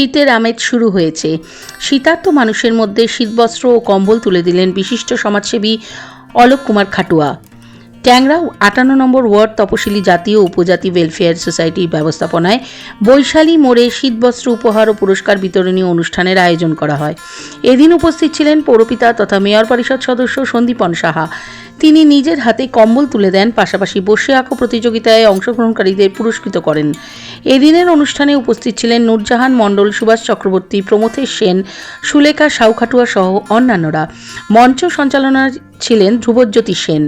শীতের আমেজ শুরু হয়েছে। শীতার্ত মানুষের মধ্যে শীতবস্ত্র ও কম্বল তুলে দিলেন বিশিষ্ট সমাজসেবী অলোক কুমার খাটুয়া। ট্যাংরা আটান্ন নম্বর ওয়ার্ড তপশিলি জাতীয় উপজাতি ওয়েলফেয়ার সোসাইটির ব্যবস্থাপনায় বৈশালী মোড়ে শীতবস্ত্র উপহার ও পুরস্কার বিতরণী অনুষ্ঠানের আয়োজন করা হয়। এদিন উপস্থিত ছিলেন পৌরপিতা তথা মেয়র পরিষদ সদস্য সন্দীপন সাহা। তিনি নিজের হাতে কম্বল তুলে দেন, পাশাপাশি বসে আঁকো প্রতিযোগিতায় অংশগ্রহণকারীদের পুরস্কৃত করেন। এদিনের অনুষ্ঠানে উপস্থিত ছিলেন নূরজাহান মণ্ডল, সুভাষ চক্রবর্তী, প্রমথেশ সেন, সুলেখা সাউখাটুয়া সহ অন্যান্যরা। মঞ্চ সঞ্চালনা ছিলেন ধ্রুবজ্যোতি সেন।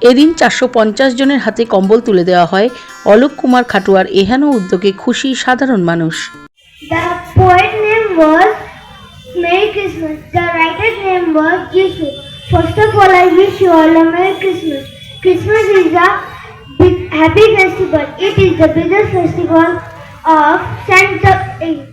এদিন চারশো পঞ্চাশ জনের হাতে কম্বল তুলে দেওয়া হয়। অলোক কুমার খাটুয়ার এহেন উদ্যোগে খুশি সাধারণ মানুষ। Happy festival. It is the biggest festival of Santa Age.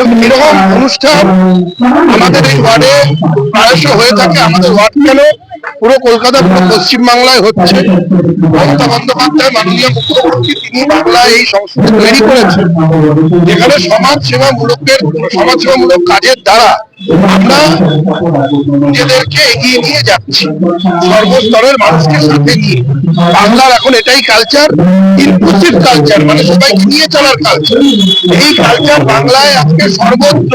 এরকম অনুষ্ঠান আমাদের এই ওয়ার্ডে প্রায়শ হয়ে থাকে। আমাদের ওয়ার্ড কেন? পুরো কলকাতা পুরো পশ্চিম বাংলায় হচ্ছে। মমতা বন্দ্যোপাধ্যায়, মাননীয় মুখ্যমন্ত্রী, তিনি বাংলায় এই সংস্কৃতি তৈরি করেছেন। যেখানে সমাজ সেবামূলকের সমাজ কাজের দ্বারা আমরা নিজেদেরকে এগিয়ে নিয়ে যাচ্ছি। সর্বস্তরের মানুষকে সাথে নিয়ে। বাংলার এখন এটাই কালচার ইনক্লুসিভ কালচার মানে সবাইকে নিয়ে চলার কালচার এই কালচার বাংলায় আজকে সর্বত্র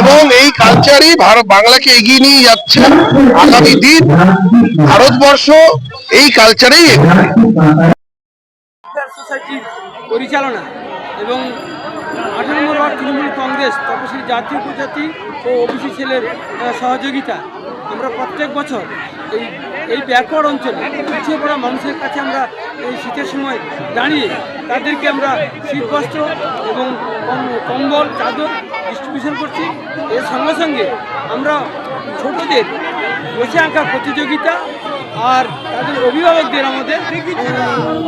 এবং এই কালচারই ভারত বাংলাকে এগিয়ে নিয়ে যাচ্ছে আগামী দিন, ভারতবর্ষ এই কালচারেই পরিচালনা এবং আঠারো নম্বর ওয়ার্ড তৃণমূল কংগ্রেস, তপশিলি জাতি, উপজাতি ও ওবিসি ছেলের সহযোগিতা। আমরা প্রত্যেক বছর এই এই ব্যাকওয়ার্ড অঞ্চলে পিছিয়ে পড়া মানুষের কাছে আমরা এই শীতের সময় দাঁড়িয়ে তাদেরকে আমরা শীতবস্ত্র এবং কম- কম্বল, চাদর ডিস্ট্রিবিউশন করছি। এর সঙ্গে সঙ্গে আমরা ছোটদের বসে আঁকা প্রতিযোগিতা আর তাদের অভিভাবকদের আমাদের যে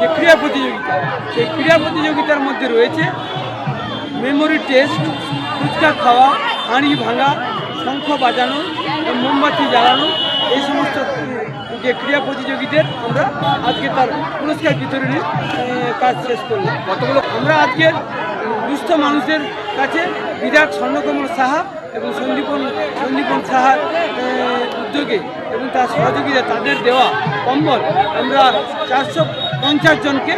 ক্রীড়া প্রতিযোগিতা, সেই ক্রীড়া প্রতিযোগিতার মধ্যে রয়েছে মেমোরি টেস্ট ফুচকা খাওয়া, হাঁড়ি ভাঙা, শঙ্খ বাজানো, মোমবাতি জ্বালানো, এই সমস্ত যে ক্রীড়া প্রতিযোগীদের আমরা আজকে তার পুরস্কার বিতরণের কাজ শেষ করলাম। কতগুলো? আমরা আজকের দুস্থ মানুষদের কাছে বিরাট স্বর্ণকমল সাহা এবং সন্দীপন সন্দীপন সাহার উদ্যোগে এবং তার সহযোগিতা তাদের দেওয়া কম্বল আমরা চারশো পঞ্চাশ জনকে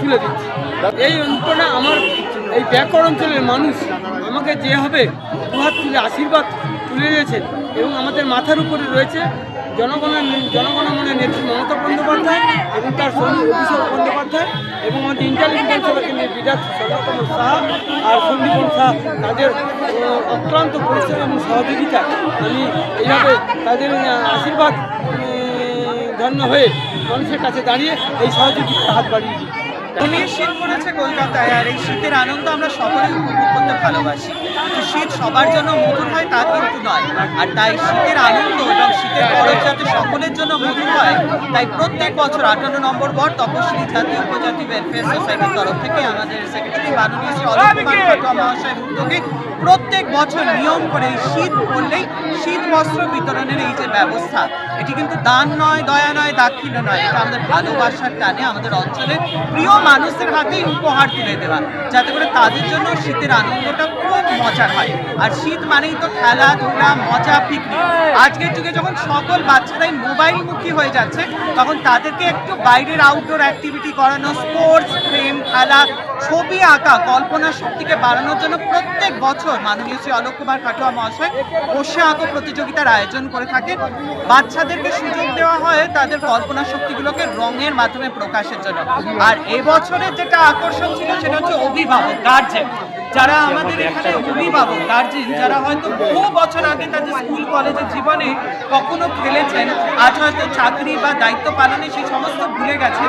তুলে দিচ্ছি। এই অনুপ্রেরণা আমার এই ব্যাকর অঞ্চলের মানুষ আমাকে যেভাবে দুহাত তুলে, আশীর্বাদ তুলে দিয়েছেন এবং আমাদের মাথার উপরে রয়েছে জনগণের জনগণমনের নেত্রী মমতা বন্দ্যোপাধ্যায় এবং তার সঙ্গী অভিষেক বন্দ্যোপাধ্যায় এবং আমাদের বিধানসভা কেন্দ্রের বিরাট সর্বতম শাহ আর সন্দীপন শাহ তাদের অক্লান্ত পরিশ্রম এবং সহযোগিতা আমি এইভাবে তাদের আশীর্বাদ ধন্য হয়ে মানুষের কাছে দাঁড়িয়ে এই সহযোগিতার হাত বাড়িয়ে দিই শীত পড়েছে কলকাতায়, আর এই শীতের আনন্দ আমরা সকলেই উপভোগ করতে ভালোবাসি। কিন্তু শীত সবার জন্য মধুর হয়, তা কিন্তু নয়। আর তাই শীতের আনন্দ এবং শীতের পরব যাতে সকলের জন্য মধুর হয়, তাই প্রত্যেক বছর আঠান্ন নম্বর বর তপশিলি জাতীয় উপজাতি ওয়েলফেয়ার সোসাইটির তরফ থেকে আমাদের সেক্রেটারি মাননীয় শ্রী অলোক কুমার মহাশয়ের উদ্যোগে প্রত্যেক বছর নিয়ম করে শীত পড়লেই শীত বস্ত্র বিতরণের এই যে ব্যবস্থা এটি কিন্তু দান নয়, দয়া নয়, দাক্ষিণ্য নয়। এটা আমাদের ভালোবাসার টানে, আমাদের অঞ্চলের প্রিয় মানুষদের হাতেই উপহার তুলে দেওয়া। যাতে করে তাদের জন্য শীতের আনন্দটা খুব মজার হয়। আর শীত মানেই তো খেলাধুলা, মজা পিকনিক আজকের যুগে যখন সকল বাচ্চারাই মোবাইলমুখী হয়ে যাচ্ছে, তখন তাদেরকে একটু বাইরের আউটডোর অ্যাক্টিভিটি করানো স্পোর্টস গেম খেলা ছবি আঁকা কল্পনা শক্তিকে বাড়ানোর জন্য প্রত্যেক বছর মাননীয় শ্রী অলোক কুমার কাটোয়া মহাশয় বসে আঁকো প্রতিযোগিতার আয়োজন করে থাকে। বাচ্চাদেরকে সুযোগ দেওয়া হয় তাদের কল্পনা শক্তিগুলোকে রঙের মাধ্যমে প্রকাশের জন্য। আর এবছরের যেটা আকর্ষণ ছিল সেটা হচ্ছে অভিভাবক গার্জেন যারা আমাদের এখানে অভিভাবক গার্জেন যারা হয়তো বহু বছর আগে তাদের স্কুল কলেজের জীবনে কখনো খেলেছেন, আজ হয়তো চাকরি বা দায়িত্ব পালনে সেই সমস্ত ভুলে গেছে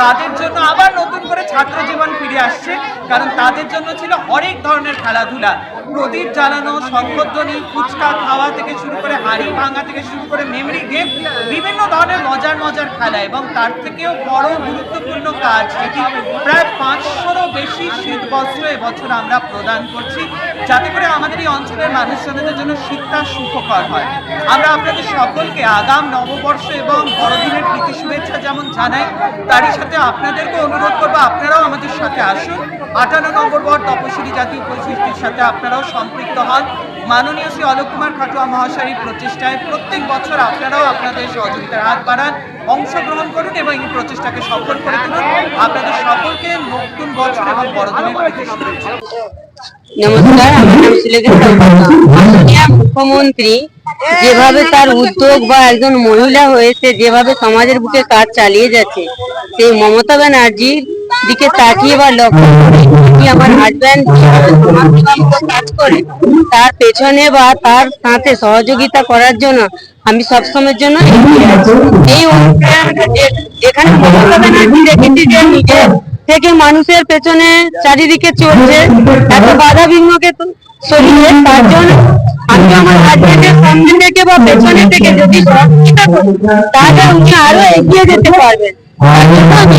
তাদের জন্য আবার নতুন করে ছাত্র জীবন ফিরে আসছে, কারণ তাদের জন্য ছিল অনেক ধরনের খেলাধুলা। প্রদীপ জ্বালানো শঙ্করধ্বনি ফুচকা খাওয়া থেকে শুরু করে হাড়ি ভাঙা থেকে শুরু করে মেমরি গেম বিভিন্ন ধরনের মজার মজার খেলা এবং তার থেকেও বড় গুরুত্বপূর্ণ কাজ যেটি প্রায় পাঁচশোরও বেশি শীত বস্ত্র এবছর আমরা প্রদান করছি। যাতে করে আমাদের এই অঞ্চলের মানুষজনদের জন্য শীতটা সুখকর হয়। আমরা আপনাদের সকলকে আগাম নববর্ষ এবং বড়দিনের প্রীতি শুভেচ্ছা যেমন জানাই, তারই সাথে আপনাদেরকে অনুরোধ করব, আপনারাও আমাদের সাথে আসুন। আটান্ন নম্বর ওয়ার্ড তপশিলি জাতীয় পরিস্থিতির সাথে আপনারাও সম্পৃক্ত হন। মাননীয় শ্রী অলোক কুমার খাটুয়া মহাশয়ের প্রচেষ্টায় প্রত্যেক বছর আপনারাও আপনাদের সহযোগিতার হাত বাড়ান, অংশগ্রহণ করুন এবং এই প্রচেষ্টাকে সফল করে তুলুন। আপনাদের সকলকে নতুন বছর এবং বড়দিনের নমস্কার, আমার নাম সুলেখা মুখ্যমন্ত্রী, যেভাবে তার উদ্যোগ বা একজন মহিলা হয়েছে, যেভাবে সমাজের বুকে কাজ চালিয়ে যাচ্ছে, সেই মমতা ব্যানার্জির দিকে তাকিয়ে বা লক্ষ্য করে কি আমার হাজব্যান্ড কাজ করে, তার পেছনে বা তার সাথে সহযোগিতা করার জন্য আমি সবসময়ের জন্য এই নিজের থেকে মানুষের পেছনে চারিদিকে চলছে, এত বাধা বিঘ্নকে সরিয়ে তার জন্য আমি আমার হাজবেন্ডের সামনে থেকে বা পেছনে থেকে যদি সহযোগিতা করি, তাহলে উনি আরও এগিয়ে যেতে পারবেন। তার জন্য আমি